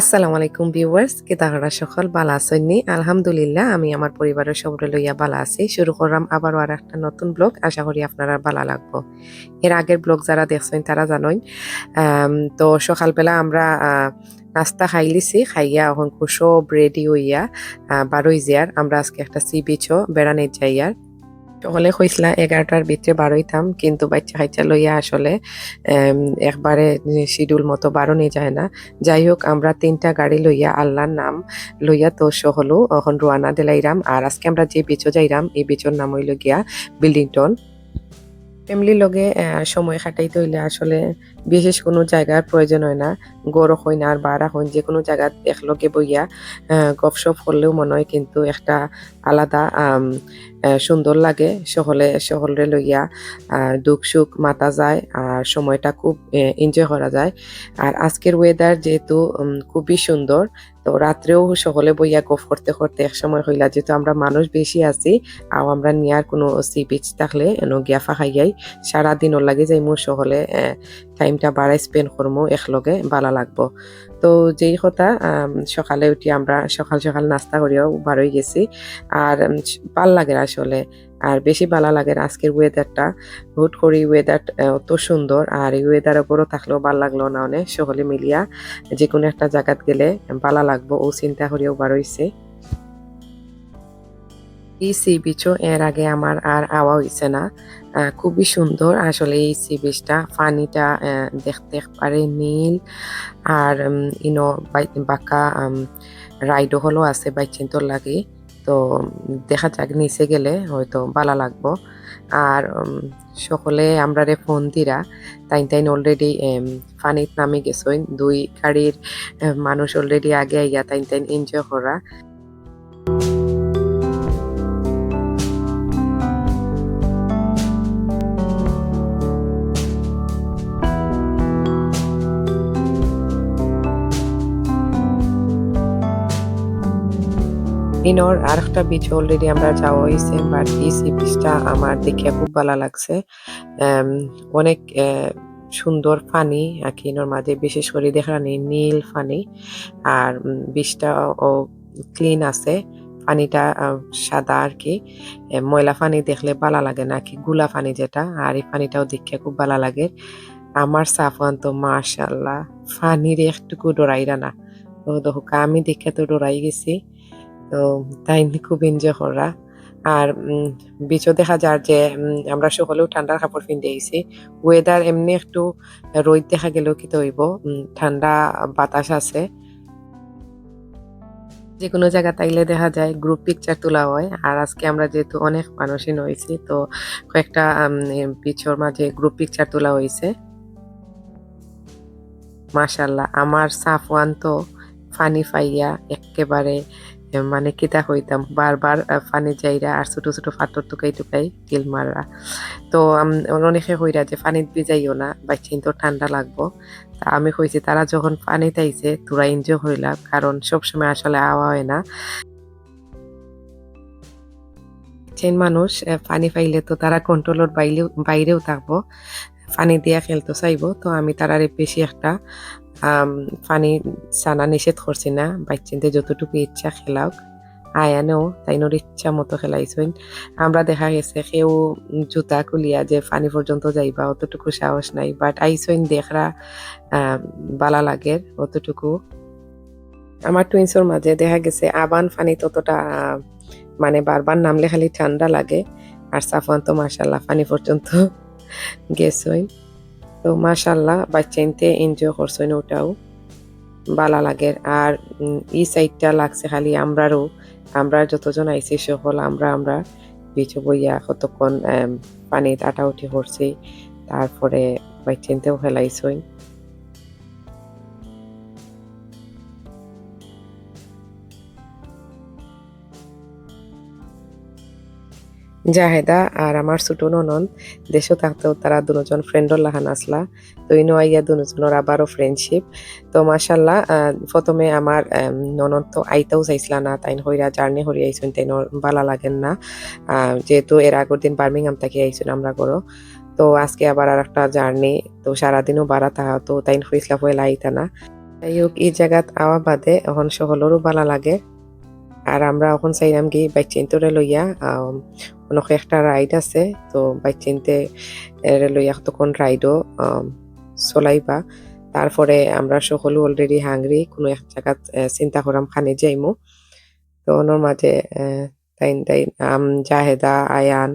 আসসালামু আলাইকুম ভিউয়ার্স, কে তাহারা সকল বালা আছেননি আলহামদুলিল্লাহ, আমি আমার পরিবারের সবরে লইয়া বালা আছি। শুরু করলাম আবারও আর একটা নতুন ব্লগ আশা করি আপনারা বালা লাগবো। এর আগের ব্লগ যারা দেখছেন তারা জানেন তো সকালবেলা আমরা নাস্তা খাই লিছি, খাইয়া এখন সব রেডি হইয়া বারোই জিয়ার, আমরা আজকে একটা সি বিচও বেড়ানে যাইয়ার। সকলে কইসলা এগারোটার ভিতরে বারোইতাম, কিন্তু বাচ্চা হাইচা লইয়া আসলে একবারে শিডিউল মতো বারো বারোনি যায় না। যাই হোক আমরা তিনটা গাড়ি লইয়া আল্লাহর নাম লইয়া তো হলো, এখন রোয়ানা দিলাইরাম, আর আজকে আমরা যে বিচো যাইরাম, এই বিচোর নাম হইল গিয়া বিল্ডিংটন। ফ্যামিলির লগে সময় কাটাইতে হইলে আসলে বিশেষ কোনো জায়গার প্রয়োজন হয় না। গড় হই না আর বাড়া হইন যে কোনো জায়গা একলগে বইয়া গপসপ করলেও মনে হয় কিন্তু একটা আলাদা সুন্দর লাগে। সকলে সকলে লইয়া দুঃখ সুখ মাতা যায় আর সময়টা খুব এনজয় করা যায়। আর আজকের ওয়েদার যেহেতু খুবই সুন্দর তো রাত্রেও সকলে বইয়া গফ করতে করতে এক সময় হইলা, যেহেতু আমরা মানুষ বেশি আছি আর আমরা নিয়ার কোনো সি বিচ থাকলে, এনো গিয়া ফাঁকাইয়াই সারাদিন ওর লাগে যাই মোর সকলে টাইমটা বাড়াই স্পেন্ড করব একলগে ভালো লাগবো। তো যেই কথা সকালে উঠি আমরা সকাল সকাল নাস্তা করিয়াও বারোই গেছি, আর ভালো লাগে আসলে। আর বেশি ভালো লাগে আজকের ওয়েদারটা হুট করি ওয়েদার অত সুন্দর আর এই ওয়েদার ওপরও থাকলেও ভালো লাগল না অনেক, সকলে মিলিয়া। যে কোনো একটা জায়গাত গেলে ভালো লাগবো, ও চিন্তা করিয়াও বারোইছে এই সি বিচও এর আগে আমার আর আওয়া হইছে না। খুবই সুন্দর আসলে এই সি বিচটা পানিটা দেখতে একবারে নীল আর ইনো বাঁকা রাইডও হলো আছে, বাইচিন্তর লাগে। তো দেখা যাক, নিচে গেলে হয়তো ভালো লাগবো। আর সকলে আমরা রে ফোন দিরা তাই তাই অলরেডি ফানিত নামে গেছই দুই গাড়ির মানুষ অলরেডি আগে আইয়া তাই তাই এনজয় করা। ইনর আর একটা অলরেডি আমরা যাওয়া হয়েছে বাট এই বিচটা আমার দেখে খুব ভালো লাগছে। অনেক সুন্দর কি ইনর মাঝে বিশেষ করে দেখা নেই, নীল ফানি আর বিচটা ও ক্লিন আছে। পানিটা সাদা আর কি। ময়লা পানি দেখলে ভালো লাগে না, কি গুলা পানি যেটা, আর এই পানিটাও দেখে খুব ভালো লাগে। আমার সাফওয়ান তো মাশাল্লাহ ফানির একটুকু ডরাইরা না। দেখো, আমি দেখে তো ডরাই গেছি। তো তাই খুব এনজয় করা। আর বিচও দেখা যার যে আমরা সকলেও ঠান্ডার কাপড় পিনতে আইছি। ওয়েদার এমনি একটু রোদ দেখা গেলেও কি হইব ঠান্ডা বাতাস আছে। যে কোনো জায়গা তাইলে দেখা যায় গ্রুপ পিকচার তোলা হয়। আর আজকে আমরা যেহেতু অনেক মানুষই নইছি তো কয়েকটা পিছর মাঝে গ্রুপ পিকচার তোলা হয়েছে মাশাল্লাহ আমার সাফওয়ান তো ফানি ফাইয়া একেবারে মানে কিতা হইতাম। বারবার ফানি যাইরা আর ছোট ছোট ফাটর টুকাই টুকাই কিল মাররা। তো অনেকে কইরা যে পানিত ভিজাইও না বাচ্চাইন তো ঠান্ডা লাগবো। তা আমি কইছি, তারা যখন পানিতে আইছে তোরা এনজয় হইলা, কারণ সবসময় আসলে আওয়া হয় না। চেন মানুষ পানি পাইলে তো তারা কন্ট্রোলের বাইরেও বাইরেও থাকব। পানি দিয়া খেলতে চাইব, তো আমি তারারে বেশি একটা পানি সানা নিষেধ করছি না, বাচ্চাদের যতটুকু ইচ্ছা খেলাওক আয়ানেও তাইনোর ইচ্ছা মতো খেলাইছেন। আমরা দেখা গেছে কেউ জুতা খুলিয়া যে পানি পর্যন্ত যাইবা, অতটুকু সাহস নাই। বাট আইসইন দেখরা বালা লাগের অতটুকু। আমার টুইন্সর মাঝে দেখা গেছে, আবান পানি ততটা মানে বারবার নামলে খালি ঠান্ডা লাগে। আর সাফান তো মাসাল্লাহ পানি পর্যন্ত গেছইন তো মাশাল্লাহ বাচ্চাইনতে এনজয় করছেন ওটাও। বালা লাগে। আর উম, ই সাইডটা লাগছে খালি আমরারও। আমরা যতজন আইসি সকল আমরা আমরা। বিচু বইয়া কতক্ষণ পানি পানিতে আটাউটি করছি তারপরে বাচ্চাইনতেও খেলাইছইন জাহেদা আর আমার ছোট ননন দেশও থাকতেও তারা দুজন ফ্রেন্ডর লাহান আসলা। তো ইনো আইয়া দুজনের আবারও ফ্রেন্ডশিপ তো মাসাল্লাহ প্রথমে আমার আম, ননদ তো আইতাও চাইছিলা না তাইন হইরা জার্নি হরি আইসুন তাইন ভালো লাগেন না। যেহেতু এর আগের দিন বার্মিংহাম থেকে আইসুন আমরা করো তো আজকে আবার আর একটা জার্নি তো সারাদিনও বাড়া তাহা তো তাইন হইসলা হইলা আইতা না। যাই হোক এই জায়গাত আওয়া বাদে এখন সকলেরও ভালো লাগে। আর আমরা এখন চাইলাম কি বাইচিন্তরে লইয়া অনেক একটা রাইড আছে তো বাইচিনতে লইয়া তখন রাইডও চলাইবা তারপরে আমরা সকলো অলরেডি হাংরি কোনো এক জায়গাত চিন্তা করাম খানি যাইমু তো ওনার মাঝে তাইন তাইন আম জাহেদা আয়ান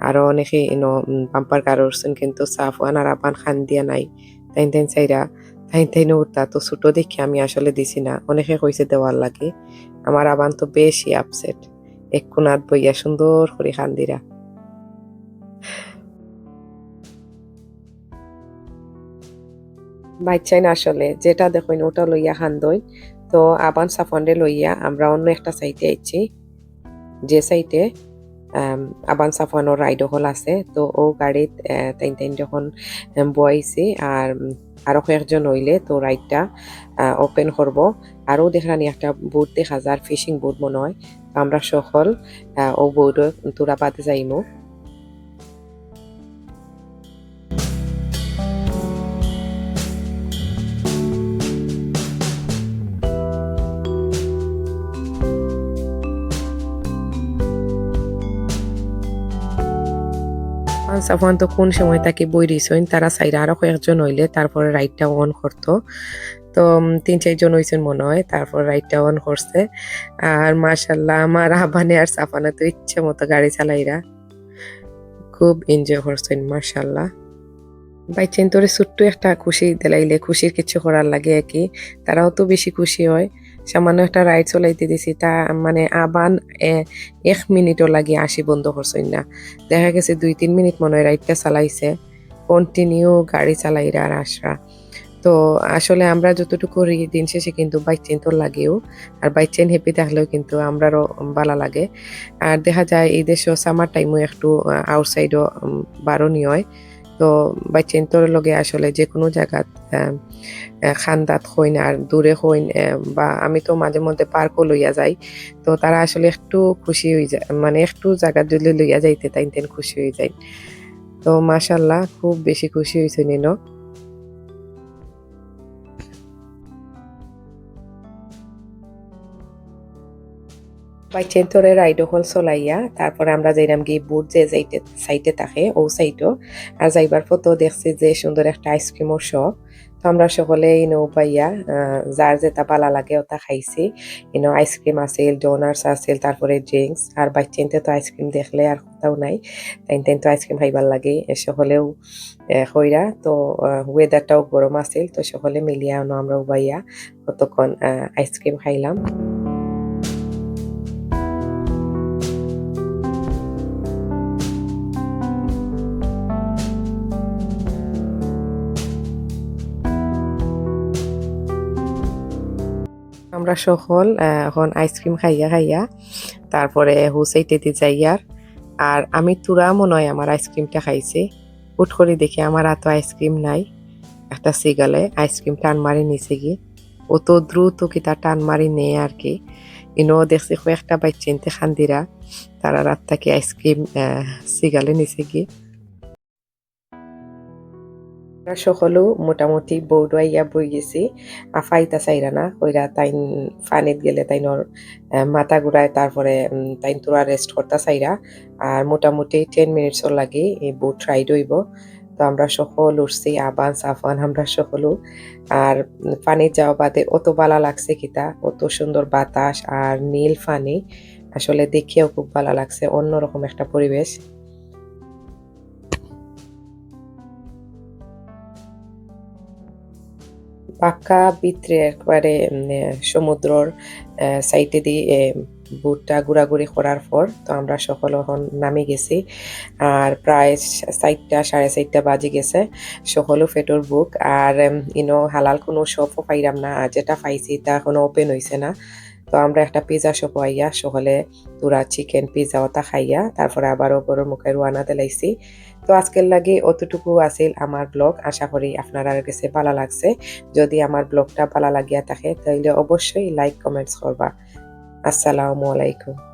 আরও অনেকে ইনো বাম্পার কারোরছেন কিন্তু সাফওয়ান আর আপান খান দিয়া নাই তাইন তাইন চাইরা তাইন তাইন উঠতা তো ছোট দেখি আমি আসলে দিছি না অনেকে কইছে দেওয়ার লাগে আমার আবান তো বেশি আপসেট এক বইয়া সুন্দর করে খান্দিরা বাচ্চাইন আসলে, যেটা দেখুন, ওটা লইয়া খান্দইন তো আবান সাফন্ডে লইয়া আমরা অন্য একটা সাইটে আইছি। যে সাইটে আবান সাফানোর রাইড হল আছে। তো ও গাড়িত তাইন তাইন যখন বয়াইছি আর আরও কয়েকজন হইলে তো রাইডটা ওপেন করব। আরও দেখলানি একটা বোট দেখা যার ফিশিং বোট মনে হয়। আমরা সকল ও বোট তোরা পাতে যাইমু। সাফওয়ান তো কোন সময় তাকে বই দিছেন তারা সাইডে আরও কয়েকজন হইলে তারপরে রাইডটা অন করতো। তো তিন, চারজন হয়েছেন মনে হয়, তারপর রাইডটা অন করছে। আর মার্শাল্লাহ আমার আবানে আর সাফানে তো ইচ্ছে মতো গাড়ি চালাইরা খুব এনজয় করছেন মার্শাল্লাহ বাইচেন তোরে ছোট্ট একটা খুশি দিলাইলে, খুশির কিছু করার লাগে আর কি। তারাও তো বেশি খুশি হয়। সামান্য একটা রাইড চলাইতে দিছি, তা মানে আবান এক মিনিটও লাগে আসি বন্ধ করছেন না। দেখা গেছে দুই তিন মিনিট মনে হয় রাইডটা চালাইছে কন্টিনিউ গাড়ি চালাইরা আর তো আসলে আমরা যতটুকু করি দিন শেষে কিন্তু বাইক চেন তো লাগেও, আর বাইক চেন হ্যাপি থাকলেও কিন্তু আমরারও ভালো লাগে। আর দেখা যায় এই দেশে সামার টাইমও একটু আউটসাইডও বারণই হয়। তো বাই বাইচেন্তর লগে আসলে যে কোনো জায়গাত খান্দাত হইন আর দূরে হইন বা আমি তো মাঝে মধ্যে পার্কও লইয়া যাই, তো তারা আসলে একটু খুশি হয়ে যায় মানে একটু জায়গা যদি লইয়া যাইতে তাই তেন খুশি হয়ে যায়। তো মাশাল্লাহ, খুব বেশি খুশি হয়েছে নিন। বাইচেন্তরে রাইডো হল চলাইয়া, তারপরে আমরা যাইলাম গিয়ে বুট যে যাইতে, সাইটে থাকে, ও সাইটও। আর যাইবার ফটো দেখছি যে সুন্দর একটা আইসক্রিমও শপ তো আমরা সকলে ইনো পাইয়া যার যেটা পালা লাগে ওটা খাইছি। ইনো আইসক্রিম আছিল ডোনার্স আছিল, তারপরে ড্রিঙ্কস আর বাচ্চাইনতে তো আইসক্রিম দেখলে আর কোথাও নাই। তাই তাই তো আইসক্রিম খাইবার লাগে সকলেও হইরা তো ওয়েদারটাও গরম আছিল, তো সকলে মিলিয়া আমরা উবাইয়া কতক্ষণ আইসক্রিম খাইলাম। আমরা সকল এখন আইসক্রিম খাইয়া খাইয়া, তারপরে হুসাইতে যাইয়ার আর আমি তুরা মনে হয় আমার আইসক্রিমটা খাইছি। উঠ করে দেখি আমার এত আইসক্রিম নাই, একটা সিগালে আইসক্রিম টান মারি নিছে কি অত দ্রুত কি তার টান মারি নেই আর কি। ইনো দেখছি কয়েকটা বাইচিনতে খান্দিরা, তারা রাত থেকে আইসক্রিম সিগালে নিছে কি আমরা সকলো মোটামুটি বৌডাইয়া বই গেছি। ফাইতা চাইরা না কইরা তাইন ফানিত গেলে তাইনর মাথা ঘুরায় তারপরে তাইন তোরা রেস্ট করতে চাইরা। আর মোটামুটি টেন মিনিটসও লাগে এই বোট রাইড হইব। তো আমরা সকল উঠছি, আবান, সাফান, আমরা সকলো আর পানির যাওয়া বাদে অত ভালো লাগছে কিতা? অত সুন্দর বাতাস আর নীল পানি আসলে দেখিয়েও খুব ভালো লাগছে, অন্যরকম একটা পরিবেশ। পাক্কা ভিতরে একবারে সমুদ্রর সাইটে দিয়ে বুটটা ঘোরাঘুরি করার পর তো আমরা সকল এখন নামে গেছি। আর প্রায় সাইটটা, সাড়ে চারটা বাজে গেছে সকলও ফেটোর বুক। আর ইনো হালাল কোনো শপও পাইরাম না। যেটা পাইছি তা এখনও ওপেন হয়েছে না। তো আমরা একটা পিজা শপ আইয়া সকালে তোরা চিকেন পিজা ওটা খাইয়া তারপরে আবার ওপর মুখে রোয়ানা দিলাইছি। তো আজকের লাগে অতটুকু আছিল আমার ব্লগ আশা করি আপনারা কাছে ভালো লাগছে। যদি আমার ব্লগটা ভালো লাগিয়া থাকে তাহলে অবশ্যই লাইক কমেন্টস করবা। আসসালামু আলাইকুম।